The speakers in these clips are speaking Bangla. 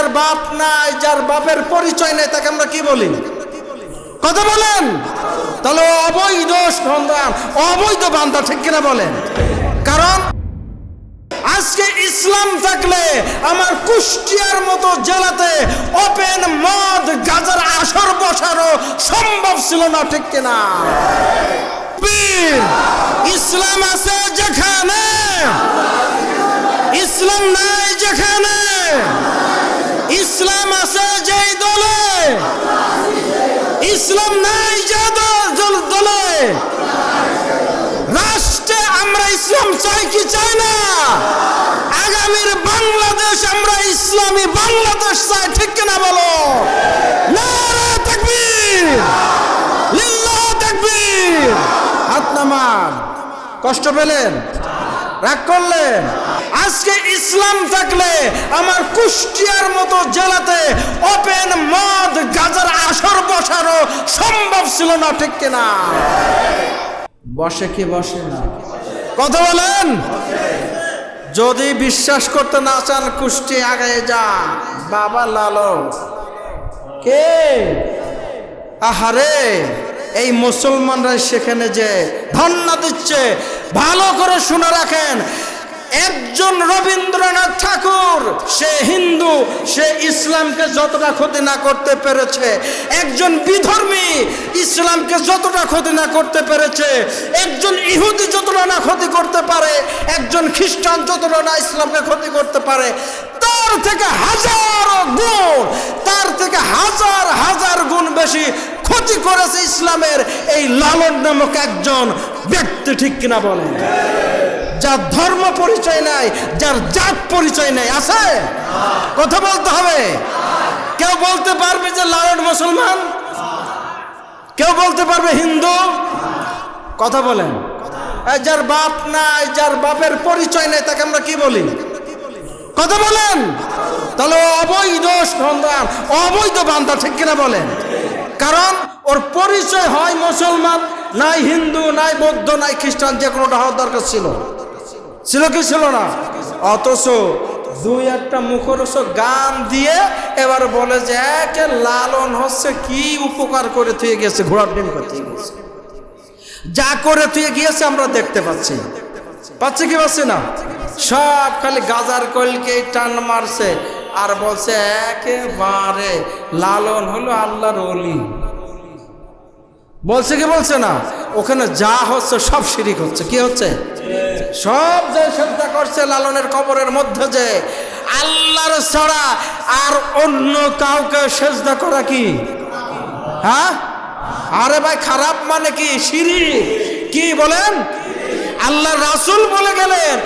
যার বাপ নাই, যার বাপের পরিচয় নেই, তাকে আমরা কি বলি? কথা বলেন? তাহলে অবৈধ সন্তান, অবৈধ বান্ধা ঠিক কিনা বলেন? কারণ আজকে ইসলাম থাকলে আমার কুষ্টিয়ার মতো জেলাতে ওপেন মদ, গাজার আসর বসারও সম্ভব ছিল না, ঠিক কিনা? ইসলাম আছে যেখানে? ইসলাম নাই যেখানে ইসলাম আছে যেই দলে ইসলাম নাই দল- রাষ্ট্রে আমরা ইসলাম চাই কি চাই না? আগামীর বাংলাদেশ আমরা ইসলামী বাংলাদেশ চাই, ঠিক কিনা বলো? কষ্ট পেলেন? রাগ করলেন? আজকে ইসলাম থাকলে আমার কুষ্টিয়ার মতো জেলাতে ওপেন মদ সম্ভব ছিল না ঠিক কিনা? বসে কি বসে না? কথা বলেন? যদি বিশ্বাস করতে না চান কুষ্টি আগে যা। বাবা লালো কে? আহারে এই মুসলমানরা সেখানে যে ধন্না দিচ্ছে ভালো করে শুনে রাখেন। একজন রবীন্দ্রনাথ ঠাকুর, সে হিন্দু, সে ইসলামকে যতটা ক্ষতি না করতে পেরেছে। একজন বিধর্মী, ইসলামকে যতটা ক্ষতি না করতে পেরেছে। একজন ইহুদি যতটা না ক্ষতি করতে পারে, একজন খ্রিস্টান যতটা না ইসলামকে ক্ষতি করতে পারে, তার থেকে হাজারো গুণ, তার থেকে হাজার হাজার গুণ বেশি ক্ষতি করেছে ইসলামের এই লালন নামক একজন ব্যক্তি ঠিক কিনা বলে যার ধর্ম পরিচয় নাই, যার জাত পরিচয় নাই, আছে? কথা বলতে হবে। কেউ বলতে পারবে যে লালন মুসলমান? কেউ বলতে পারবে হিন্দু? কথা বলেন। যার বাপ নাই, যার বাপের পরিচয় নেই, তাকে আমরা কি বলি? কথা বলেন। তাহলে অবৈধ সন্তান, অবৈধ বান্ধা ঠিক কিনা বলেন? কারণ ওর পরিচয় হয় মুসলমান, নাই হিন্দু, নাই বৌদ্ধ, নাই খ্রিস্টান, যে কোনোটা হওয়ার দরকার ছিল। ছিল কি ছিল না? অথচ দুই একটা মুখরস গান দিয়ে এবার বলে যে একে লালন হচ্ছে, কি উপকার করে থুয়ে গেছে, ঘোড়ার ডিম করতে গেছে। যা করে থুয়ে গিয়েছে আমরা দেখতে পাচ্ছি। পাচ্ছি কি পাচ্ছি না? সব খালি গাজার কলকে টান মারছে আর বলছে, একেবারে লালন হলো আল্লাহর অলি বলছে কি বলছে না? ওখানে যা হচ্ছে সব শিরিক হচ্ছে। কি হচ্ছে? সব যে শ্রদ্ধা করছে লালনের কবরের মধ্যে যে আল্লাহর ছাড়া আর অন্য কাউকে সেজদা করা কি? হ্যাঁ? আরে ভাই, খারাপ মানে কি? সিঁড়ি কি বলেন? আল্লাহ রাসুল বলে গেলেন,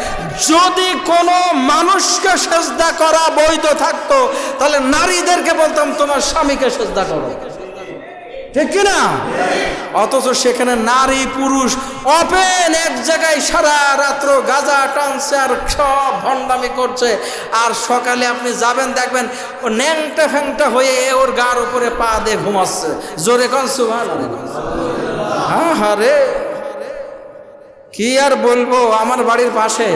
যদি কোনো মানুষকে সেজদা করা বৈধ থাকতো, তাহলে নারীদেরকে বলতাম, তোমার স্বামীকে সেজদা করো। ঠিক কিনা? অথচ সেখানে নারী, পুরুষ অপেন এক জায়গায় সারা রাত্র গাজা, টানছে আর সব ভণ্ডামি করছে। আর সকালে আপনি যাবেন, দেখবেন ও ন্যাংটা ফ্যাংটা হয়ে ওর গার উপরে পা দিয়ে ঘুমাচ্ছে। জোরে কন সুভান হ্যাঁ হ্যাঁ রে। কি আর বলব, আমার বাড়ির পাশে